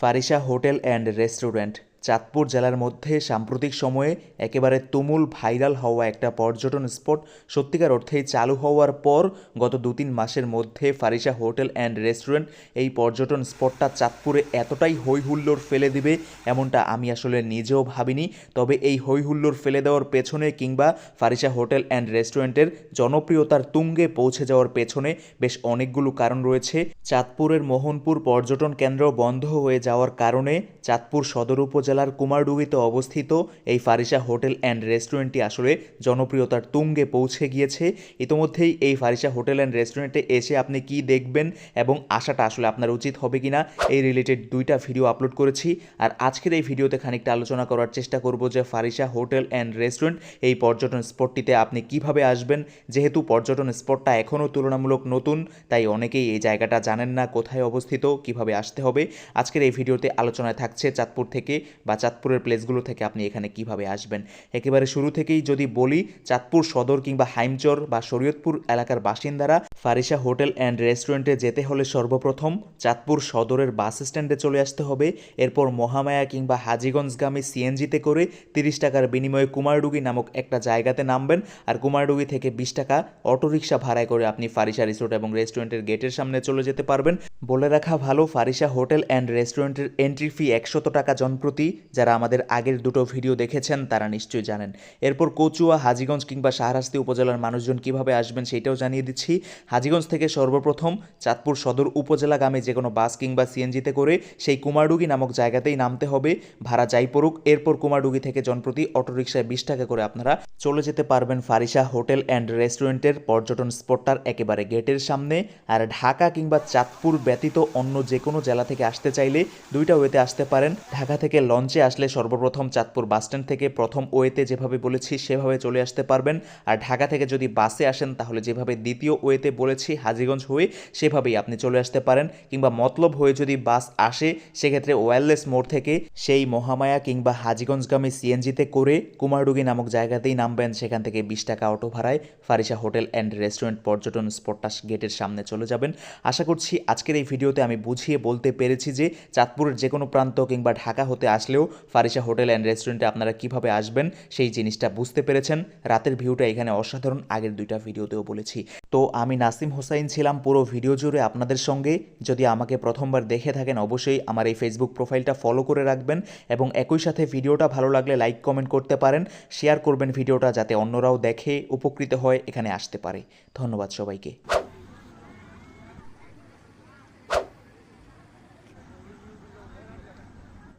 Farisa hotel and restaurant. Chandpur জেলার মধ্যে সাম্প্রতিক সময়ে একেবারে তুমুল ভাইরাল হওয়া একটা পর্যটন স্পট। সত্যিকার অর্থেই চালু হওয়ার পর গত দু তিন মাসের মধ্যে ফারিসা হোটেল অ্যান্ড রেস্টুরেন্ট এই পর্যটন স্পটটা চাঁদপুরে এতটাই হই হুল্লোড় ফেলে দিবে এমনটা আমি আসলে নিজেও ভাবিনি। তবে এই হই হুল্লোড় ফেলে দেওয়ার পেছনে কিংবা ফারিসা হোটেল অ্যান্ড রেস্টুরেন্টের জনপ্রিয়তার তুঙ্গে পৌঁছে যাওয়ার পেছনে বেশ অনেকগুলো কারণ রয়েছে। চাঁদপুরের মোহনপুর পর্যটন কেন্দ্র বন্ধ হয়ে যাওয়ার কারণে চাঁদপুর সদর উপজেলার কুমারডুগিতে অবস্থিত এই ফারিসা হোটেল অ্যান্ড রেস্টুরেন্টটি আসলে জনপ্রিয়তার তুঙ্গে পৌঁছে গিয়েছে। ইতোমধ্যেই এই ফারিসা হোটেল অ্যান্ড রেস্টুরেন্টে এসে আপনি কি দেখবেন এবং আসাটা আসলে আপনার উচিত হবে কিনা, এই রিলেটেড দুইটা ভিডিও আপলোড করেছি। আর আজকের এই ভিডিওতে খানিকটা আলোচনা করার চেষ্টা করব যে ফারিসা হোটেল অ্যান্ড রেস্টুরেন্ট এই পর্যটন স্পটটিতে আপনি কীভাবে আসবেন। যেহেতু পর্যটন স্পটটা এখনও তুলনামূলক নতুন, তাই অনেকেই এই জায়গাটা জানেন না কোথায় অবস্থিত, কীভাবে আসতে হবে। আজকের এই ভিডিওতে আলোচনায় থাকছে চাঁদপুর থেকে বা চাঁদপুরের প্লেসগুলো থেকে আপনি এখানে কীভাবে আসবেন? একেবারে শুরু থেকেই যদি বলি, চাঁদপুর সদর কিংবা হাইমচর বা শরীয়তপুর এলাকার বাসিন্দারা ফারিসা হোটেল অ্যান্ড রেস্টুরেন্টে যেতে হলে সর্বপ্রথম চাঁদপুর সদরের বাস স্ট্যান্ডে চলে আসতে হবে। এরপর মহামায়া কিংবা হাজিগঞ্জগামী সিএনজিতে করে তিরিশ টাকার বিনিময়ে কুমারডুগি নামক একটা জায়গাতে নামবেন। আর কুমারডুগি থেকে বিশ টাকা অটোরিকশা ভাড়ায় করে আপনি ফারিসা রিসোর্ট এবং রেস্টুরেন্টের গেটের সামনে চলে যেতে পারবেন। বলে রাখা ভালো ফারিসা হোটেল অ্যান্ড রেস্টুরেন্টের এন্ট্রি ফি একশত টাকা জনপ্রতি। যারা আমাদের আগের দুটো ভিডিও দেখেছেন, তারা নিশ্চয়ই জানেন। এরপর কচুয়া, হাজিগঞ্জ কিংবা শাহরাস্তি উপজেলার মানুষজন কীভাবে আসবেন সেটাও জানিয়ে দিচ্ছি। হাজিগঞ্জ থেকে সর্বপ্রথম চাঁদপুর সদর উপজেলাগামী যে কোনো বাস কিংবা সিএনজিতে করে সেই কুমারডুগি নামক জায়গাতেই নামতে হবে। ভাড়া যাই পড়ুক, এরপর কুমারডুগি থেকে জনপ্রতি অটোরিকশায় বিশ টাকা করে আপনারা চলে যেতে পারবেন ফারিসা হোটেল অ্যান্ড রেস্টুরেন্টের পর্যটন স্পটটার একেবারে গেটের সামনে। আর ঢাকা কিংবা চাঁদপুর ব্যতীত অন্য যে কোনো জেলা থেকে আসতে চাইলে দুইটা ওয়েতে আসতে পারেন। ঢাকা থেকে লঞ্চে আসলে সর্বপ্রথম চাঁদপুর বাসস্ট্যান্ড থেকে প্রথম ওয়েতে যেভাবে বলেছি সেভাবে চলে আসতে পারবেন। আর ঢাকা থেকে যদি বাসে আসেন, তাহলে যেভাবে দ্বিতীয় ওয়েতে বলেছি, হাজিগঞ্জ হয়ে সেভাবেই আপনি চলে আসতে পারেন। কিংবা মতলব হয়ে যদি বাস আসে, সেক্ষেত্রে ওয়্যারলেস মোড় থেকে সেই মহামায়া কিংবা হাজিগঞ্জগামী সিএনজিতে করে কুমারডুগি নামক জায়গাতেই নামবেন। সেখান থেকে বিশ টাকা অটো ভাড়ায় ফারিসা হোটেল অ্যান্ড রেস্টুরেন্ট পর্যটন স্পটটা গেটের সামনে চলে যাবেন। আশা করছি আজকের এই ভিডিওতে আমি বুঝিয়ে বলতে পেরেছি যে চাঁদপুরের যে কোনো প্রান্ত কিংবা ঢাকা হতে আসলেও ফারিসা হোটেল অ্যান্ড রেস্টুরেন্টে আপনারা কীভাবে আসবেন, সেই জিনিসটা বুঝতে পেরেছেন। রাতের ভিউটা এখানে অসাধারণ, আগের দুইটা ভিডিওতেও বলেছি। তো আমি নাসিম হোসাইন ছিলাম পুরো ভিডিও জুড়ে আপনাদের সঙ্গে। যদি আমাকে প্রথমবার দেখে থাকেন, অবশ্যই আমার এই ফেসবুক প্রোফাইলটা ফলো করে রাখবেন এবং একই সাথে ভিডিওটা ভালো লাগলে লাইক কমেন্ট করতে পারেন। শেয়ার করবেন ভিডিওটা যাতে অন্যরাও দেখে, উপকৃত হয়, এখানে আসতে পারে। ধন্যবাদ সবাইকে।